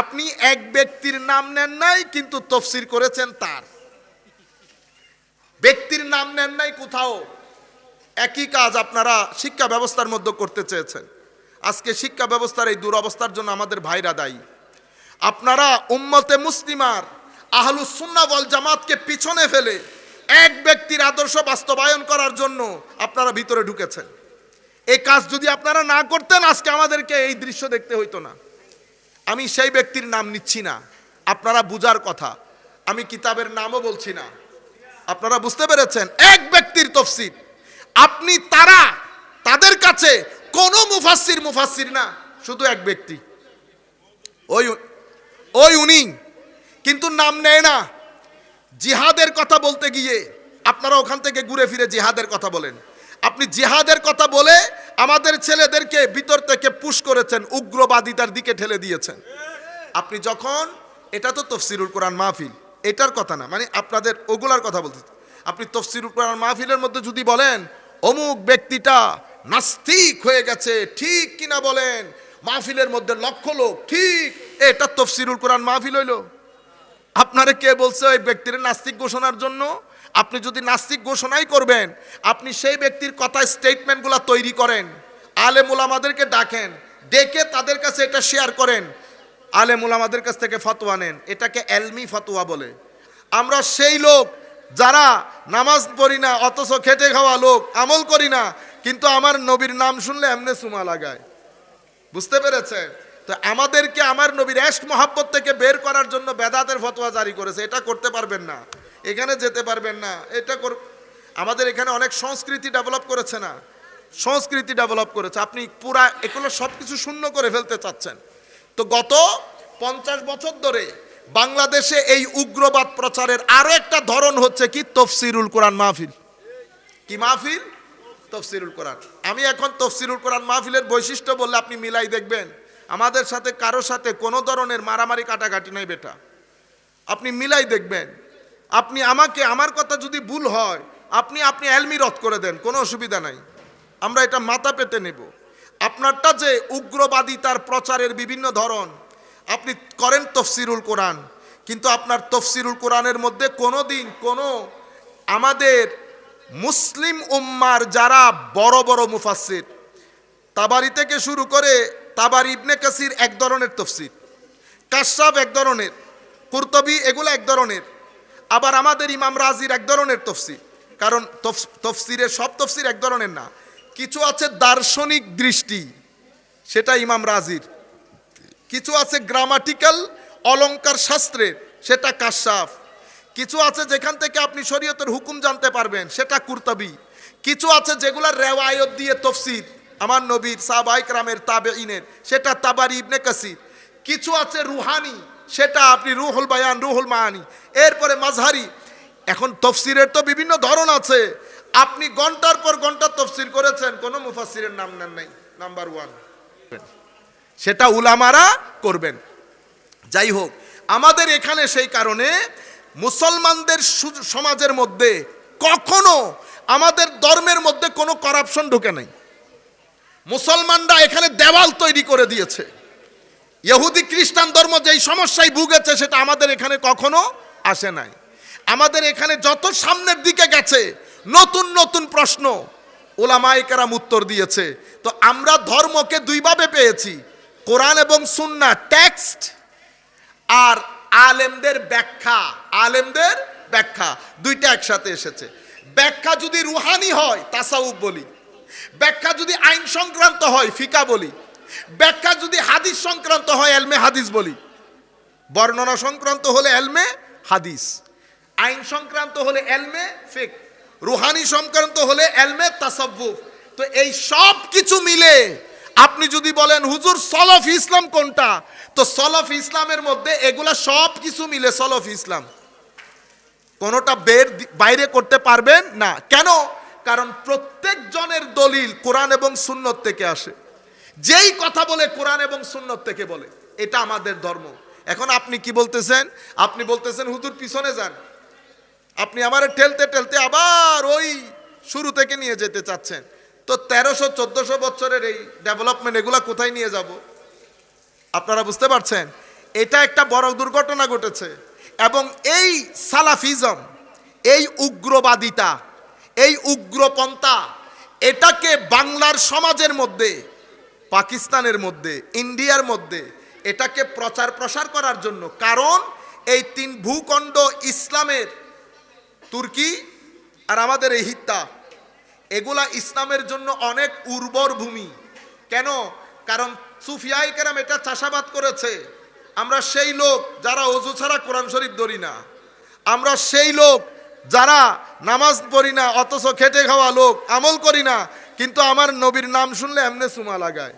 আপনি এক ব্যক্তির নাম নেন নাই, কিন্তু তফসির করেছেন তার। ব্যক্তির নাম নেন নাই কোথাও। একই কাজ আপনারা শিক্ষা ব্যবস্থার মধ্যে করতে চেয়েছেন। আজকে শিক্ষা ব্যবস্থার এই দুরবস্থার জন্য আমাদের ভাইরা দায়ী। আপনারা উম্মতে মুসলিমার আহলুস সুন্নাহ ওয়াল জামাতকে পিছনে ফেলে এক ব্যক্তির আদর্শ বাস্তবায়ন করার জন্য আপনারা ভিতরে ঢুকেছেন। এই কাজ যদি আপনারা না করতেন, আজকে আমাদেরকে এই দৃশ্য দেখতে হইতো না। আমি সেই ব্যক্তির নাম নিচ্ছি না। আপনারা বুজার কথা। আমি কিতাবের নামও বলছি না। আপনারা বুঝতে পেরেছেন? এক ব্যক্তির তফসির আপনি, তারা, তাদের কাছে কোনো মুফাসির মুফাসির না। শুধু এক ব্যক্তি। ওই ওই উনি। কিন্তু নাম নেয় না। জিহাদের কথা বলতে গিয়ে আপনারা ওখান থেকে ঘুরে ফিরে জিহাদের কথা বলেন। আপনি জিহাদের কথা বলে আমাদের ছেলেদেরকে ভিতর থেকে পুশ করেছেন উগ্রবাদিতার দিকে ঠেলে দিয়েছেন। আপনি যখন, এটা তো তফসিরুল কোরআন মাহফিল, এটার কথা না মানে আপনাদের ওগুলার কথা বলতে আপনি তফসিরুল কোরআন মাহফিলের মধ্যে যদি বলেন, অমুক ব্যক্তিটা নাস্তিক হয়ে গেছে, ঠিক কিনা বলেন, মাহফিলের মধ্যে লক্ষ লোক, ঠিক, এটা তফসিরুল কোরআন মাহফিল হইল। আপনারা কে বলছে ওই ব্যক্তির নাস্তিক ঘোষণার জন্য? আপনি যদি নাস্তিক ঘোষণাই করবেন, আপনি সেই ব্যক্তির কথা স্টেটমেন্টগুলো তৈরি করেন। আলেম ওলামাদেরকে ডাকেন, ডেকে তাদের কাছে এটা শেয়ার করেন। আলেম ওলামাদের কাছ থেকে ফতোয়া নেন, এটাকে এলমি ফতোয়া বলে। আমরা সেই লোক যারা নামাজ পড়ি না, অথচ খেটে খাওয়া লোক, আমল করি না, কিন্তু আমার নবীর নাম শুনলে এমনি সুমা লাগায়। বুঝতে পেরেছেন? তো আমাদেরকে আমার নবীর এশক মহাব্বত থেকে বের করার জন্য বেদাতের ফতোয়া জারি করেছে, এটা করতে পারবেন না। এখানে যেতে পারবেন না। এটা কর আমাদের এখানে অনেক সংস্কৃতি ডেভেলপ করেছে না। সংস্কৃতি ডেভেলপ করেছে। আপনি পুরা এগুলো সব কিছু শূন্য করে ফেলতে চাচ্ছেন। তো গত পঞ্চাশ বছর ধরে বাংলাদেশে এই উগ্রবাদ প্রচারের আরও একটা ধরন হচ্ছে কি? তফসিরুল কোরআন মাহফিল। কি মাহফিল? তফসিরুল কোরআন। আমি এখন তফসিরুল কোরআন মাহফিলের বৈশিষ্ট্য বললে আপনি মিলাই দেখবেন। আমাদের সাথে কারও সাথে কোনো ধরনের মারামারি কাটাকাটি নাই বেটা। আপনি মিলাই দেখবেন। আপনি আমাকে, আমার কথা যদি ভুল হয়, আপনি আপনি এলমি রদ করে দেন, কোনো অসুবিধা নাই। আমরা এটা মাথা পেতে নেব। আপনারটা যে উগ্রবাদী তার প্রচারের বিভিন্ন ধরন, আপনি করেন তফসিরুল কোরআন, কিন্তু আপনার তফসিরুল কোরআনের মধ্যে কোনো দিন কোনো আমাদের মুসলিম উম্মার যারা বড় বড় মুফাসির তাবারি থেকে শুরু করে তাবার, ইবনে কাসির এক ধরনের তফসির, কাশাব এক ধরনের, কুর্তবি এগুলো এক ধরনের আবার আমাদের ইমাম রাজির এক ধরনের তফসির। কারণ তফস- তফসিরের সব তফসির এক ধরনের না। কিছু আছে দার্শনিক দৃষ্টি, সেটা ইমাম রাজির। কিছু আছে গ্রামাটিক্যাল অলঙ্কার শাস্ত্রের, সেটা কাশাফ। কিছু আছে যেখান থেকে আপনি শরীয়তের হুকুম জানতে পারবেন, সেটা কুরতবি। কিছু আছে যেগুলা রেওয়ায়ত দিয়ে তফসির, আমার নবীর সাহবাইক রামের তাবে ইনের সেটা তাবারি ইবনে কাসির। কিছু আছে রুহানি সেটা আপনি রুহুল বায়ান, রুহুল মাহানি। এরপরে মাঝহারি। এখন তফসিরের তো বিভিন্ন ধরন আছে। আপনি ঘণ্টার পর ঘণ্টা তফসির করেছেন, কোনো মুফাসিরের নাম নেন নাই, নাম্বার ওয়ান। সেটা উলামারা করবেন। যাই হোক, আমাদের এখানে সেই কারণে মুসলমানদের সমাজের মধ্যে কখনো আমাদের ধর্মের মধ্যে কোনো করাপশন ঢুকে নাই। মুসলমানরা এখানে দেওয়াল তৈরি করে দিয়েছে। ইহুদি খ্রিস্টান ধর্ম যেই সমস্যায় ভুগেছে, সেটা আমাদের এখানে কখনো আসে নাই। আমাদের এখানে যত সামনের দিকে গেছে, নতুন নতুন প্রশ্ন ওলামাইকারাম উত্তর দিয়েছে। তো আমরা ধর্মকে দুইভাবে পেয়েছি, কোরআন এবং সুন্না টেক্সট আর আলেমদের ব্যাখ্যা আলেমদের ব্যাখ্যা, দুইটা একসাথে এসেছে। ব্যাখ্যা যদি রুহানি হয়, তাসাউফ বলি। ব্যাখ্যা যদি আইন সংক্রান্ত হয়, ফিকা বলি। ব্যাখ্যা যদি হাদিস সংক্রান্ত হয়, এলমে হাদিস বলি। বর্ণনা সংক্রান্ত হলে এলমে হাদিস। আইন সংক্রান্ত হলে এলমে ফেক। রুহানি সংক্রান্ত হলে এলমে তাসাব্বুফ তো এই সব কিছু মিলে আপনি যদি বলেন, হুজুর, সলফ ইসলাম কোনটা? তো সলফ ইসলামের মধ্যে এগুলা সব কিছু মিলে সলফ ইসলাম। কোনোটা বের বাইরে করতে পারবেন না। কেন? কারণ প্রত্যেক জনের দলিল কোরআন এবং সুন্নত থেকে আসে। যেই কথা বলে কোরআন এবং সুন্নত থেকে বলে, এটা আমাদের ধর্ম। এখন আপনি কি বলতেছেন? আপনি বলতেছেন, হুজুর, পিছনে যান। আপনি আমার ঠেলতে ঠেলতে আবার ওই শুরু থেকে নিয়ে যেতে চাচ্ছেন। তো তেরোশো, চোদ্দশো বছরের এই ডেভেলপমেন্ট এগুলা কোথায় নিয়ে যাব? আপনারা বুঝতে পারছেন? এটা একটা বড় দুর্ঘটনা ঘটেছে। এবং এই সালাফিজম, এই উগ্রবাদিতা, এই উগ্রপন্থা, এটাকে বাংলার সমাজের মধ্যে পাকিস্তানের মধ্যে, ইন্ডিয়ার মধ্যে এটাকে প্রচার প্রসার করার জন্য। কারণ এই তিন ভূখণ্ড ইসলামের, তুর্কি আর আমাদের এই হিত্তা, এগুলা ইসলামের জন্য অনেক উর্বর ভূমি। কেন? কারণ সুফিয়াই কেরাম এটা চাষাবাদ করেছে। আমরা সেই লোক যারা অজু ছাড়া কোরআন শরীফ ধরি না। আমরা সেই লোক যারা নামাজ পড়ি না, অথচ খেটে খাওয়া লোক, আমল করি না কিন্তু আমার নবীর নাম শুনলে এমনি সুমা লাগায়।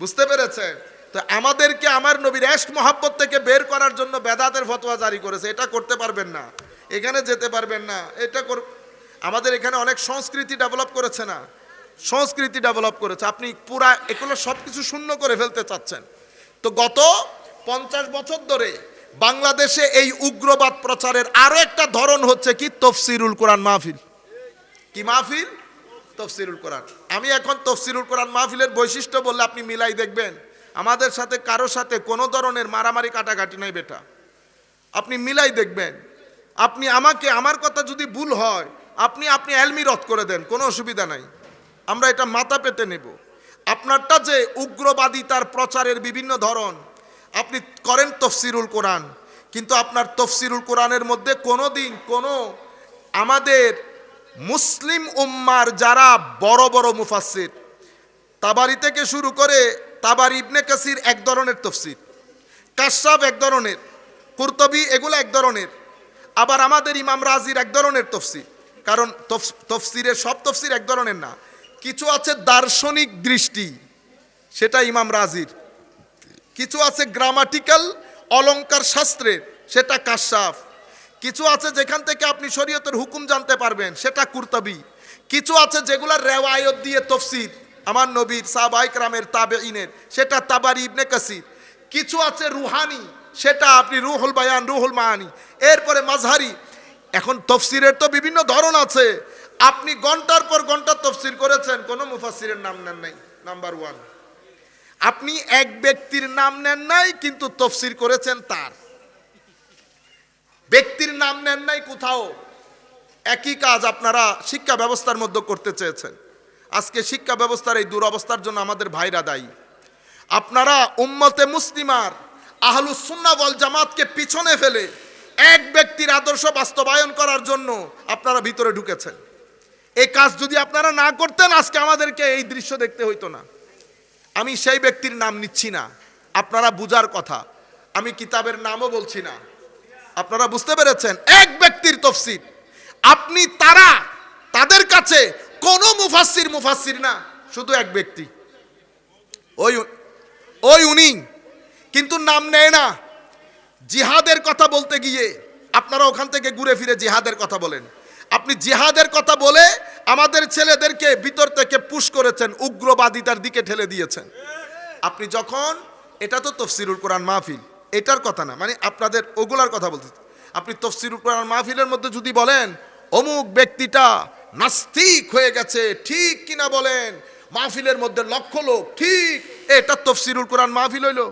বুঝতে পেরেছে তো আমাদেরকে আমার নবীর এশক মহাব্বত থেকে বের করার জন্য বেদাতের ফতোয়া জারি করেছে। এটা করতে পারবেন না। এখানে যেতে পারবেন না। এটা কর আমাদের এখানে অনেক সংস্কৃতি ডেভেলপ করেছে না? সংস্কৃতি ডেভেলপ করেছে। আপনি পুরা এগুলো সব কিছু শূন্য করে ফেলতে চাচ্ছেন। তো গত পঞ্চাশ বছর ধরে বাংলাদেশে এই উগ্রবাদ প্রচারের আরও একটা ধরন হচ্ছে কি? তফসিরুল কোরআন মাহফিল। কি মাহফিল? তফসিরুল কোরআন। আমি এখন তফসিরুল কোরআন মাহফিলের বৈশিষ্ট্য বললে আপনি মিলাই দেখবেন, আমাদের সাথে, কারও সাথে কোনো ধরনের মারামারি কাটাকাটি নাই বেটা। আপনি মিলাই দেখবেন। আপনি আমাকে, আমার কথা যদি ভুল হয়, আপনি আপনি এলমি রদ করে দেন, কোনো অসুবিধা নাই। আমরা এটা মাথা পেতে নেব। আপনারটা যে উগ্রবাদী তার প্রচারের বিভিন্ন ধরন, আপনি করেন তফসিরুল কোরআন, কিন্তু আপনার তফসিরুল কোরআনের মধ্যে কোনো দিন কোনো আমাদের মুসলিম উম্মার যারা বড় বড় মুফাসসির, তাবারি থেকে শুরু করে তাবার, ইবনে কাসির এক ধরনের তফসির কাশাব এক ধরনের, কুর্তবি এগুলো এক ধরনের, আবার আমাদের ইমাম রাজির এক ধরনের তফসির, কারণ তফসিরের সব তফসির এক ধরনের না, কিছু আছে দার্শনিক দৃষ্টি, সেটা ইমাম রাজির, কিছু আছে গ্রামাটিক্যাল অলঙ্কার শাস্ত্রের, সেটা কাশাফ কিছু আছে যেখান থেকে আপনি শরীয়তের হুকুম জানতে পারবেন, সেটা কুরতবি। কিছু আছে যেগুলা রেওয়ায়ত দিয়ে তফসির আমার নবীর সাহবাইক রামের তাবে ইনের সেটা তাবার ইবনে কাসির। কিছু আছে রুহানি, সেটা আপনি রুহুল বায়ান, রুহুল মাহানি এরপরে মাঝহারি, এখন তফসিরের তো বিভিন্ন ধরন আছে। আপনি ঘণ্টার পর ঘণ্টা তফসির করেছেন, কোনো মুফাসিরের নাম নেন নাই, নাম্বার ওয়ান। আপনি এক ব্যক্তির নাম নেন নাই, কিন্তু তফসির করেছেন তার। ব্যক্তির নাম নেন নাই কোথাও। একই কাজ আপনারা শিক্ষা ব্যবস্থার মধ্যে করতে চেয়েছেন। আজকে শিক্ষা ব্যবস্থার এই দুরবস্থার জন্য আমাদের ভাইরা দায়ী। আপনারা উম্মতে মুসলিমার আহলুস সুন্নাহ ওয়াল জামাতকে পিছনে ফেলে এক ব্যক্তির আদর্শ বাস্তবায়ন করার জন্য আপনারা ভিতরে ঢুকেছেন। এই কাজ যদি আপনারা না করতেন, আজকে আমাদেরকে এই দৃশ্য দেখতে হইতো না। আমি সেই ব্যক্তির নাম নিচ্ছি না। আপনারা বুজার কথা। আমি কিতাবের নামও বলছি না। আপনারা বুঝতে পেরেছেন? এক ব্যক্তির তফসির আপনি তারা, তাদের কাছে কোনো মুফাসির মুফাসির না, শুধু এক ব্যক্তি। ওই ওই উনি কিন্তু নাম নেয় না। জিহাদের কথা বলতে গিয়ে আপনারা ওখান থেকে ঘুরে ফিরে জিহাদের কথা বলেন। আপনি জিহাদের কথা বলে আমাদের ছেলেদেরকে ভিতর থেকে পুশ করেছেন, উগ্রবাদিতার দিকে ঠেলে দিয়েছেন। আপনি যখন, এটা তো তফসিরুল কোরআন মাহফিল এটার কথা না মানে আপনাদের ওগুলার কথা বলতে আপনি তফসিরুল কোরআন মাহফিলের মধ্যে যদি বলেন, অমুক ব্যক্তিটা নাস্তিক হয়ে গেছে, ঠিক কিনা বলেন, মাহফিলের মধ্যে লক্ষ লোক, ঠিক, এটা তফসিরুল কোরআন মাহফিল হইল।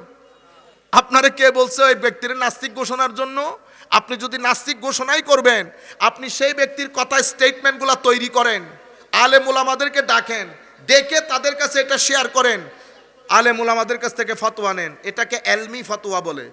আপনারা কে বলছে ওই ব্যক্তির নাস্তিক ঘোষণার জন্য? আপনি যদি নাস্তিক ঘোষণাই করবেন, আপনি সেই ব্যক্তির কথা স্টেটমেন্টগুলো তৈরি করেন, আলেম ওলামাদেরকে ডাকেন, ডেকে তাদের কাছে এটা শেয়ার করেন আলেম আমাদের কাছ থেকে ফতোয়া নেন। এটাকে এলমি ফতোয়া বলে।